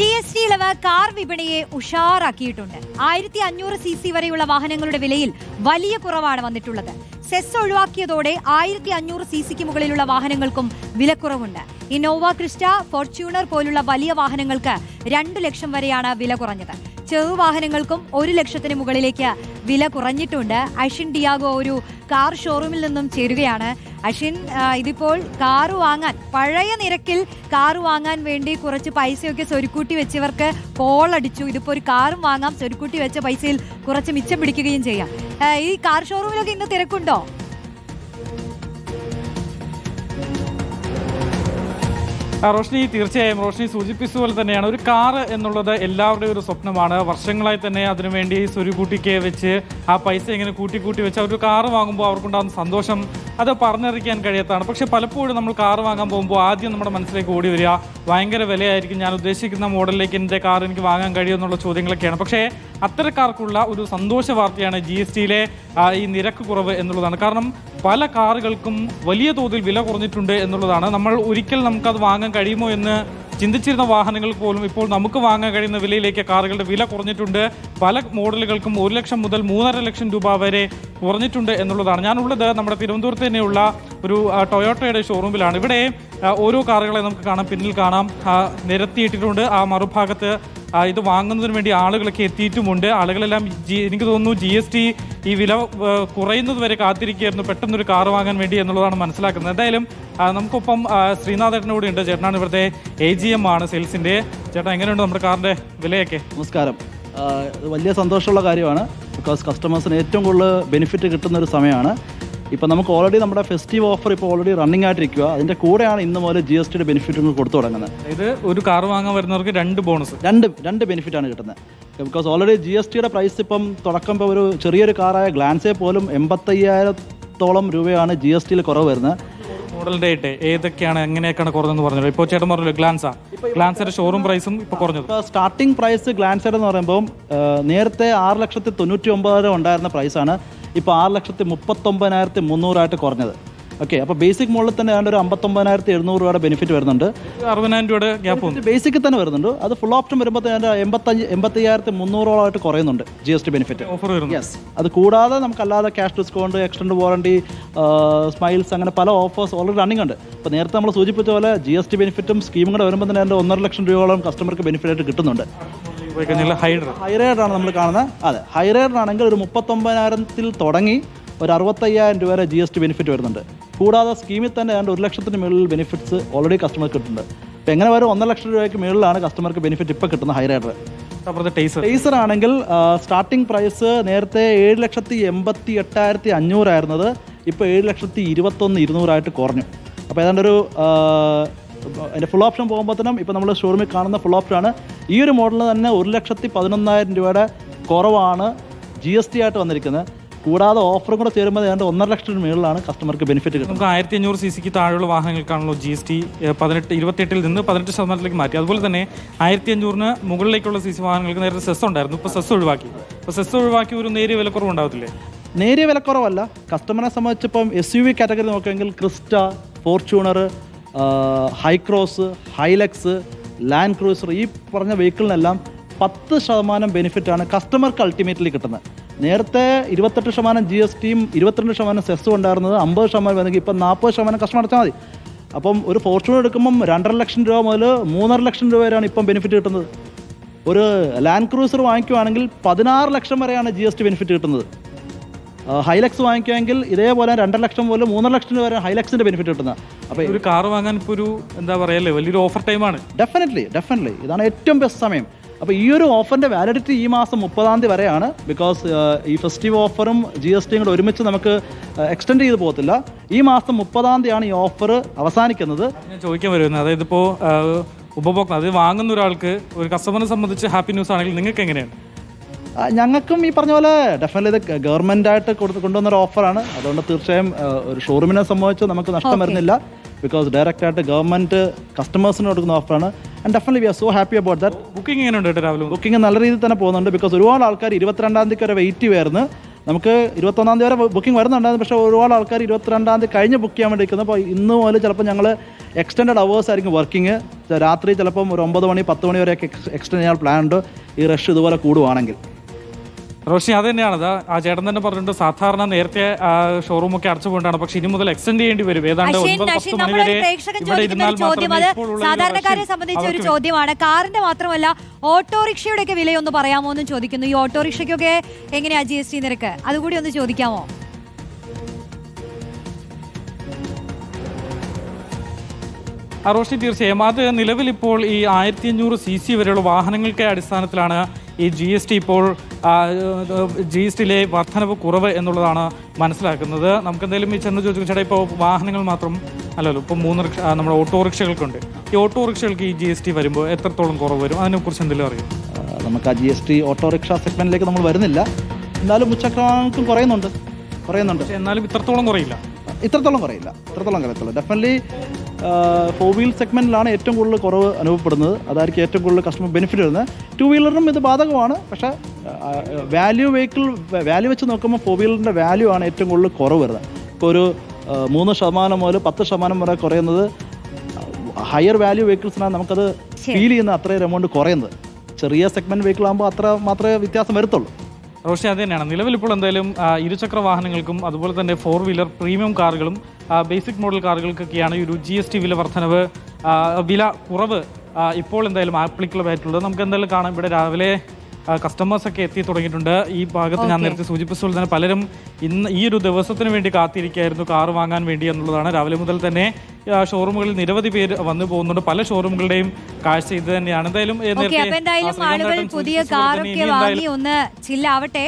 G S T ഇളവ് car വിപണിയെ ഉഷാറാക്കിയിട്ടുണ്ട്. ആയിരത്തി അഞ്ഞൂറ് സി സി വരെയുള്ള വാഹനങ്ങളുടെ വിലയിൽ വലിയ കുറവാണ് വന്നിട്ടുള്ളത്. സെസ് ഒഴിവാക്കിയതോടെ ആയിരത്തി അഞ്ഞൂറ് സി സിക്ക് മുകളിലുള്ള വാഹനങ്ങൾക്കും വിലക്കുറവുണ്ട്. ഇന്നോവ ക്രിസ്റ്റ ഫോർച്യൂണർ പോലുള്ള വലിയ വാഹനങ്ങൾക്ക് രണ്ടു ലക്ഷം വരെയാണ് വില കുറഞ്ഞത്. ചെറു വാഹനങ്ങൾക്കും ഒരു ലക്ഷത്തിന് മുകളിലേക്ക് വില കുറഞ്ഞിട്ടുണ്ട്. അഷിൻ ഡിയാഗോ ഒരു കാർ ഷോറൂമിൽ നിന്നും ചേരുകയാണ്. അഷിൻ ഇതിപ്പോൾ കാറ് വാങ്ങാൻ പഴയ നിരക്കിൽ കാറ് വാങ്ങാൻ വേണ്ടി കുറച്ച് പൈസയൊക്കെ സ്വരുക്കൂട്ടി വെച്ചവർക്ക് കോൾ അടിച്ചു. ഇതിപ്പോൾ ഒരു കാറും വാങ്ങാം സ്വരുക്കൂട്ടി വെച്ച പൈസയിൽ കുറച്ച് മിച്ചം പിടിക്കുകയും ചെയ്യാം. ഈ കാർ ഷോറൂമിലൊക്കെ ഇന്ന് തിരക്കുണ്ടോ? റോഷ്നി തീർച്ചയായും റോഷ്നി സൂചിപ്പിച്ച പോലെ തന്നെയാണ്. ഒരു കാർ എന്നുള്ളത് എല്ലാവരുടെയും ഒരു സ്വപ്നമാണ്. വർഷങ്ങളായി തന്നെ അതിനുവേണ്ടി സ്വരുകൂട്ടിക്ക് വെച്ച് ആ പൈസ ഇങ്ങനെ കൂട്ടി കൂട്ടി വെച്ച് ഒരു കാർ വാങ്ങുമ്പോൾ അവർക്കുണ്ടാകുന്ന സന്തോഷം അത് പറഞ്ഞറിയിക്കാൻ കഴിയാത്തതാണ്. പക്ഷെ പലപ്പോഴും നമ്മൾ കാർ വാങ്ങാൻ പോകുമ്പോൾ ആദ്യം നമ്മുടെ മനസ്സിലേക്ക് ഓടി വരിക. ഭയങ്കര വിലയായിരിക്കും. ഞാൻ ഉദ്ദേശിക്കുന്ന മോഡലിലേക്ക് എന്റെ കാർ എനിക്ക് വാങ്ങാൻ കഴിയുമെന്നുള്ള ചോദ്യങ്ങളൊക്കെയാണ്. പക്ഷേ അത്തരക്കാർക്കുള്ള ഒരു സന്തോഷ വാർത്തയാണ് ജി എസ് ടിയിലെ ഈ നിരക്ക് കുറവ് എന്നുള്ളതാണ്. കാരണം പല കാറുകൾക്കും വലിയ തോതിൽ വില കുറഞ്ഞിട്ടുണ്ട് എന്നുള്ളതാണ്. നമ്മൾ ഒരിക്കൽ നമുക്കത് വാങ്ങാൻ കഴിയുമോ എന്ന് ചിന്തിച്ചിരുന്ന വാഹനങ്ങൾ പോലും ഇപ്പോൾ നമുക്ക് വാങ്ങാൻ കഴിയുന്ന വിലയിലേക്ക് കാറുകളുടെ വില കുറഞ്ഞിട്ടുണ്ട്. പല മോഡലുകൾക്കും ഒരു ലക്ഷം മുതൽ മൂന്നര ലക്ഷം രൂപ വരെ കുറഞ്ഞിട്ടുണ്ട് എന്നുള്ളതാണ്. ഞാനുള്ളത് നമ്മുടെ തിരുവനന്തപുരത്ത് തന്നെയുള്ള ഒരു ടൊയോട്ടയുടെ ഷോറൂമിലാണ്. ഇവിടെ ഓരോ കാറുകളെ നമുക്ക് കാണാം. പിന്നിൽ കാണാം. നിരത്തിയിട്ടിട്ടുണ്ട്. ആ മറുഭാഗത്ത് ഇത് വാങ്ങുന്നതിന് വേണ്ടി ആളുകളൊക്കെ എത്തിയിട്ടുമുണ്ട്. ആളുകളെല്ലാം എനിക്ക് തോന്നുന്നു ജി എസ് ടി ഈ വില കുറയുന്നത് വരെ കാത്തിരിക്കുകയായിരുന്നു. പെട്ടെന്നൊരു കാർ വാങ്ങാൻ വേണ്ടി എന്നുള്ളതാണ് മനസ്സിലാക്കുന്നത്. എന്തായാലും നമുക്കൊപ്പം ശ്രീനാഥേട്ടൻ കൂടി ഉണ്ട്. ചേട്ടനാണ് ഇവിടുത്തെ എ ജി എം ആണ് സെയിൽസിന്റെ ചേട്ടൻ എങ്ങനെയുണ്ട് നമ്മുടെ കാറിന്റെ വിലയൊക്കെ? നമസ്കാരം. വലിയ സന്തോഷമുള്ള കാര്യമാണ്. ബിക്കോസ് കസ്റ്റമേഴ്സിന് ഏറ്റവും കൂടുതൽ ബെനിഫിറ്റ് കിട്ടുന്ന ഒരു സമയമാണ്. ഇപ്പം നമുക്ക് ഓൾറെഡി നമ്മുടെ ഫെസ്റ്റീവ് ഓഫർ ഇപ്പോൾ ഓൾറെഡി റണ്ണിംഗ് ആയിട്ടിരിക്കുക അതിന്റെ കൂടെയാണ് ഇന്ന് മുതൽ ജി എസ് ടിയുടെ ബെനിഫിറ്റ് കൊടുത്തു തുടങ്ങുന്നത്. ഇത് ഒരു കാർ വാങ്ങാൻ വരുന്നവർക്ക് രണ്ട് ബോണസ് രണ്ട് രണ്ട് ബെനിഫിറ്റ് ആണ് കിട്ടുന്നത്. ബിക്കോസ് ഓൾറെഡി ജി എസ് ടിയുടെ പ്രൈസ് ഇപ്പം തുടക്കം ഇപ്പോൾ ഒരു ചെറിയൊരു കാറായ ഗ്ലാൻസേ പോലും എൺപത്തയ്യായിരത്തോളം രൂപയാണ് ജി എസ് ടിയിൽ കുറവ് വരുന്നത്. മോഡൽ ഡേറ്റ് ഏതൊക്കെയാണ് എങ്ങനെയൊക്കെയാണ് കുറഞ്ഞെന്ന് പറഞ്ഞത് ഇപ്പോൾ ചേട്ടൻ പറഞ്ഞല്ലോ ഗ്ലാൻസ ഗ്ലാൻസയുടെ ഷോറൂം പ്രൈസും ഇപ്പോൾ കുറഞ്ഞത്. ഇപ്പോൾ സ്റ്റാർട്ടിംഗ് പ്രൈസ് ഗ്ലാൻസർ എന്ന് പറയുമ്പോൾ നേരത്തെ ആറ് ലക്ഷത്തി തൊണ്ണൂറ്റി ഒമ്പതിനായിരം ഉണ്ടായിരുന്ന പ്രൈസാണ് ഇപ്പോൾ ആറ് ലക്ഷത്തി മുപ്പത്തൊമ്പതിനായിരത്തി മുന്നൂറായിട്ട് കുറഞ്ഞത്. ഓക്കെ അപ്പോൾ ബേസിക് മുകളിൽ തന്നെ ഏതാണ്ട് ഒരു അമ്പത്തൊമ്പതിനായിരത്തി എഴുന്നൂറ് രൂപയുടെ ബെനിഫിറ്റ് വരുന്നുണ്ട്. അറുപതിനായിരം രൂപയുടെ ഗ്യാപ്പ് ബേസിക്ക് ബേസിക്കിൽ തന്നെ വരുന്നുണ്ട്. അത് ഫുൾ ഓപ്ഷൻ വരുമ്പോൾ തന്നെ എൺപത്തഞ്ച് എൺപത്തയ്യായിരത്തി മുന്നൂറോളമായിട്ട് കുറയുന്നുണ്ട് G S T benefit offer yes അത് കൂടാതെ നമുക്ക് അല്ലാതെ cash discount extend warranty smiles അങ്ങനെ പല ഓഫേഴ്സ് ഓൾറെഡി റണ്ണിംഗ് ഉണ്ട്. അപ്പോൾ നേരത്തെ നമ്മൾ സൂചിപ്പിച്ച പോലെ ജി എസ് ടി ബെനിഫിറ്റും സ്കീമും കൂടെ വരുമ്പോൾ തന്നെ അതിന്റെ ഒന്നര ലക്ഷം രൂപയോളം കസ്റ്റമർക്ക് ബെനിഫിറ്റ് ആയിട്ട് കിട്ടുന്നുണ്ട്. പോയി കഴിഞ്ഞാൽ ഹൈഡർ ഹൈറേഡ് നമ്മൾ കാണുന്നത്. അതെ. ഹൈറേഡ് ആണെങ്കിൽ ഒരു മുപ്പത്തൊമ്പതിനായിരത്തിൽ തുടങ്ങി ഒരു അറുപത്തയ്യായിരം രൂപ വരെ ജി എസ് ടി ബെനിഫിറ്റ് വരുന്നുണ്ട്. കൂടാതെ സ്കീമിൽ തന്നെ ഏതാണ്ട് ഒരു ലക്ഷത്തിന് മുകളിൽ ബെനിഫിറ്റ്സ് ഓൾറെഡി കസ്റ്റമർക്ക് കിട്ടുന്നുണ്ട്. അപ്പോൾ എങ്ങനെ വരും? ഒന്നര ലക്ഷം രൂപയ്ക്ക് മുകളിലാണ് കസ്റ്റമർക്ക് ബെനിഫിറ്റ് ഇപ്പോൾ കിട്ടുന്ന ഹൈറേഡർ അപ്പുറത്തെ ടേസർ ടേസർ ആണെങ്കിൽ സ്റ്റാർട്ടിംഗ് പ്രൈസ് നേരത്തെ ഏഴ് ലക്ഷത്തി എൺപത്തി എട്ടായിരത്തി അഞ്ഞൂറായിരുന്നത് ഇപ്പോൾ ഏഴ് ലക്ഷത്തി ഇരുപത്തൊന്ന് ഇരുന്നൂറായിട്ട് കുറഞ്ഞു. അപ്പോൾ ഏതാണ്ട് ഒരു അതിന്റെ ഫുൾ ഓപ്ഷൻ പോകുമ്പോഴത്തേനും ഇപ്പോൾ നമ്മൾ ഷോറൂമിൽ കാണുന്ന ഫുൾ ഓപ്ഷനാണ് ഈ ഒരു മോഡലിന് തന്നെ ഒരു ലക്ഷത്തി പതിനൊന്നായിരം രൂപയുടെ കുറവാണ് ജി എസ് ടി ആയിട്ട് വന്നിരിക്കുന്നത്. കൂടാതെ ഓഫറും കൂടെ ചേരുമ്പോൾ ഏതാണ്ട് ഒന്നര ലക്ഷത്തിന് മുകളിലാണ് കസ്റ്റമർക്ക് ബെനിഫിറ്റ് കിട്ടുന്നത്. നമുക്ക് ആയിരത്തി അഞ്ഞൂറ് സി സിക്ക് താഴെയുള്ള വാഹനങ്ങൾക്കാണല്ലോ ജി എസ് ടി പതിനെട്ട് ഇരുപത്തെട്ടിൽ നിന്ന് പതിനെട്ട് ശതമാനത്തിലേക്ക് മാറ്റി. അതുപോലെ തന്നെ ആയിരത്തി അഞ്ഞൂറിന് മുകളിലേക്കുള്ള സി സി വാഹനങ്ങൾക്ക് നേരത്തെ സെസ് ഉണ്ടായിരുന്നു. ഇപ്പോൾ സെസ് ഒഴിവാക്കി. ഇപ്പോൾ സെസ് ഒഴിവാക്കി ഒരു നേരിയ വിലക്കുറവ് ഉണ്ടാവത്തില്ലേ? നേരിയ വിലക്കുറവല്ല. കസ്റ്റമറെ സംബന്ധിച്ചിപ്പം എസ് യു വി കാറ്റഗറി നോക്കുകയാണെങ്കിൽ Crysta Fortuner Hycross Hilux Land Cruiser ഈ പറഞ്ഞ വെഹിക്കിളിനെല്ലാം പത്ത് ശതമാനം ബെനിഫിറ്റാണ് കസ്റ്റമർക്ക് അൾട്ടിമേറ്റ്ലി കിട്ടുന്നത്. നേരത്തെ ഇരുപത്തെട്ട് ശതമാനം ജി എസ് ടിയും ഇരുപത്തിരണ്ട് ശതമാനം സെസ്സും ഉണ്ടായിരുന്നത് അമ്പത് ശതമാനം വേണമെങ്കിൽ ഇപ്പം നാൽപ്പത് ശതമാനം കസ്റ്റമർ അടച്ചാൽ മതി. അപ്പം ഒരു ഫോർച്യൂണർ എടുക്കുമ്പം രണ്ടര ലക്ഷം രൂപ മുതൽ മൂന്നര ലക്ഷം രൂപ വരെയാണ് ഇപ്പം ബെനിഫിറ്റ് കിട്ടുന്നത്. ഒരു ലാൻഡ് ക്രൂസർ വാങ്ങിക്കുവാണെങ്കിൽ പതിനാറ് ലക്ഷം വരെയാണ് ജി എസ് ടി ബെനിഫിറ്റ് കിട്ടുന്നത്. ഹൈലക്സ് വാങ്ങിക്കുമെങ്കിൽ ഇതേപോലെ രണ്ടര ലക്ഷം പോലും മൂന്നര ലക്ഷം രൂപ വരെ ഹൈലക്സിന്റെ ബെനിഫിറ്റ് കിട്ടുന്നത് അപ്പോൾ ഒരു കാർ വാങ്ങാൻ ഇപ്പോൾ ഒരു എന്താ പറയല്ലേ വലിയൊരു ഓഫർ ടൈമാണ് ഡെഫിനറ്റ്ലി ഡെഫിനറ്റ്ലി ഇതാണ് ഏറ്റവും ബെസ്റ്റ് സമയം. അപ്പോൾ ഈ ഒരു ഓഫറിന്റെ വാലിഡിറ്റി ഈ മാസം മുപ്പതാം തീയതി വരെയാണ്. ബിക്കോസ് ഈ ഫെസ്റ്റീവ് ഓഫറും ജി എസ് ടിയും കൂടെ ഒരുമിച്ച് നമുക്ക് എക്സ്റ്റെൻഡ് ചെയ്ത് പോകത്തില്ല. ഈ മാസം മുപ്പതാം തീയതിയാണ് ഈ ഓഫർ അവസാനിക്കുന്നത്. ഞാൻ ചോദിക്കാൻ വരുന്നത് അതായത് ഇപ്പോൾ ഉപഭോക്താവ് അത് വാങ്ങുന്ന ഒരാൾക്ക് ഒരു കസ്റ്റമറിനെ സംബന്ധിച്ച് ഹാപ്പി ന്യൂസ് ആണെങ്കിൽ നിങ്ങൾക്ക് എങ്ങനെയാണ്? ഞങ്ങൾക്കും ഈ പറഞ്ഞ പോലെ ഡെഫിനറ്റ്ലി ഇത് ഗവൺമെന്റ് ആയിട്ട് കൊടുത്ത് കൊണ്ടുവന്ന ഒരു ഓഫറാണ് അതുകൊണ്ട് തീർച്ചയായും ഒരു ഷോറൂമിനെ സംബന്ധിച്ച് നമുക്ക് നഷ്ടം വരുന്നില്ല. ബിക്കോസ് ഡയറക്റ്റ് ആയിട്ട് ഗവൺമെന്റ് കസ്റ്റമേഴ്സിന് കൊടുക്കുന്ന ഓഫറാണ് and definitely we are so happy about that booking എങ്ങനെയുണ്ട് കേട്ടോ രാവിലെ? ബുക്കിംഗ് നല്ല രീതിയിൽ തന്നെ പോകുന്നുണ്ട്. ബിക്കോസ് ഒരുപാട് ആൾക്കാർ ഇരുപത്തിരണ്ടാം തീയതി വരെ വെയിറ്റ് ചെയ്യുമായിരുന്നു നമുക്ക് ഇരുപത്തൊന്നാം തീയതി വരെ ബുക്കിംഗ് വരുന്നുണ്ടായിരുന്നു. പക്ഷേ ഒരുപാട് ആൾക്കാർ ഇരുപത്തിരണ്ടാം തീയതി കഴിഞ്ഞ് ബുക്ക് ചെയ്യാൻ വേണ്ടി നിൽക്കുന്നത് അപ്പോൾ ഇന്ന് മുതൽ ചിലപ്പോൾ ഞങ്ങൾ എക്സ്റ്റൻഡ് അവേഴ്സ് ആയിരിക്കും വർക്കിംഗ് രാത്രി ചിലപ്പം ഒരു ഒമ്പത് മണി പത്ത് മണി വരെയൊക്കെ എക്സ്റ്റെൻഡ് ചെയ്യാൻ പ്ലാൻ ഉണ്ട്. ഈ റഷ് ഇതുപോലെ കൂടുവാണെങ്കിൽ. റോഷി അത് തന്നെയാണ്. ആ ചേട്ടൻ തന്നെ പറഞ്ഞിട്ടുണ്ട് സാധാരണ നേരത്തെ ഷോറൂം ഒക്കെ അടച്ചു പോയിട്ടാണ് പക്ഷെ ഇനി മുതൽ എക്സ്റ്റെൻഡ് ചെയ്യേണ്ടി വരും. ഏതാണ്ട് സാധാരണക്കാരെ സംബന്ധിച്ച ഒരു ചോദ്യമാണ്. കാറിന്റെ മാത്രമല്ല ഓട്ടോറിക്ഷയുടെ ഒക്കെ വിലയൊന്ന് പറയാമോ എന്ന് ചോദിക്കുന്നു. ഈ ഓട്ടോറിക്ഷയ്ക്കൊക്കെ എങ്ങനെയാ ജി എസ് ടി നിരക്ക്? അതുകൂടി ഒന്ന് ചോദിക്കാമോ? റോഷി തീർച്ചയായും. അത് നിലവിൽ ഇപ്പോൾ ഈ ആയിരത്തി അഞ്ഞൂറ് സി സി വരെയുള്ള വാഹനങ്ങൾക്ക് അടിസ്ഥാനത്തിലാണ് ഈ ജി എസ് ടി ഇപ്പോൾ ജി എസ് ടിയിലെ വർധനവ് കുറവ് എന്നുള്ളതാണ് മനസ്സിലാക്കുന്നത്. നമുക്ക് എന്തെങ്കിലും ഈ ചെന്ന് ചോദിച്ചു ചേട്ടാ ഇപ്പോൾ വാഹനങ്ങൾ മാത്രം അല്ലല്ലോ ഇപ്പോൾ മൂന്ന് റിക്ഷ നമ്മുടെ ഓട്ടോറിക്ഷകൾക്കുണ്ട്. ഈ ഓട്ടോറിക്ഷകൾക്ക് ഈ ജി എസ് ടി വരുമ്പോൾ എത്രത്തോളം കുറവ് വരും? അതിനെക്കുറിച്ച് എന്തെങ്കിലും അറിയാം? നമുക്ക് ആ ജി എസ് ടി ഓട്ടോറിക്ഷ സെഗ്മെന്റിലേക്ക് നമ്മൾ വരുന്നില്ല. എന്നാലും ഉച്ചക്രമാങ്കം കുറയുന്നുണ്ട്. കുറയുന്നുണ്ട്. എന്നാലും ഇത്രത്തോളം കുറയില്ല. ഇത്രത്തോളം കുറയില്ല. ഇത്രത്തോളം കുറയത്തുള്ളൂ. ഡെഫിനറ്റ്ലി ഫോർ വീൽ സെഗ്മെന്റിലാണ് ഏറ്റവും കൂടുതൽ കുറവ് അനുഭവപ്പെടുന്നത്. അതായിരിക്കും ഏറ്റവും കൂടുതൽ കസ്റ്റമർ ബെനിഫിറ്റ് വരുന്നത്. ടു വീലറിനും ഇത് ബാധകമാണ്. പക്ഷേ വാല്യൂ വെഹിക്കിൾ വാല്യൂ വെച്ച് നോക്കുമ്പോൾ ഫോർ വീലറിന്റെ വാല്യൂ ആണ് ഏറ്റവും കൂടുതൽ കുറവ് വരുന്നത്. ഇപ്പോൾ ഒരു മൂന്ന് ശതമാനം മുതൽ പത്ത് ശതമാനം വരെ കുറയുന്നത് ഹയർ വാല്യൂ വെഹിക്കിൾസിനാണ് നമുക്കത് ഫീൽ ചെയ്യുന്ന അത്രയും എമൗണ്ട് കുറയുന്നത്. ചെറിയ സെഗ്മെന്റ് വെഹിക്കിൾ ആകുമ്പോൾ അത്ര മാത്രമേ വ്യത്യാസം വരത്തുള്ളൂ. റോഷി അത് തന്നെയാണ്. നിലവിൽ ഇപ്പോൾ എന്തായാലും ഇരുചക്ര വാഹനങ്ങൾക്കും അതുപോലെ തന്നെ ഫോർ വീലർ പ്രീമിയം കാറുകളും ബേസിക് മോഡൽ കാറുകൾക്കൊക്കെയാണ് ഈ ഒരു ജി എസ് ടി വില വർധനവ് വില കുറവ് ഇപ്പോൾ എന്തായാലും ആപ്ലിക്കബിൾ ആയിട്ടുള്ളത്. നമുക്ക് എന്തായാലും കാണാം. ഇവിടെ രാവിലെ കസ്റ്റമേഴ്സ് ഒക്കെ എത്തി തുടങ്ങിയിട്ടുണ്ട്. ഈ ഭാഗത്ത് ഞാൻ നേരത്തെ സൂചിപ്പിച്ചതുപോലെ തന്നെ പലരും ഇന്ന് ഈ ഒരു ദിവസത്തിന് വേണ്ടി കാത്തിരിക്കുകയായിരുന്നു കാർ വാങ്ങാൻ വേണ്ടി എന്നുള്ളതാണ്. രാവിലെ മുതൽ തന്നെ ഷോറൂമുകളിൽ നിരവധി പേര് വന്നു പോകുന്നുണ്ട്. പല ഷോറൂമുകളുടെയും കാഴ്ച ഇത് തന്നെയാണ്. എന്തായാലും പുതിയ കാറൊക്കെ വാങ്ങി ഒന്ന് ചില്ലാവട്ടെ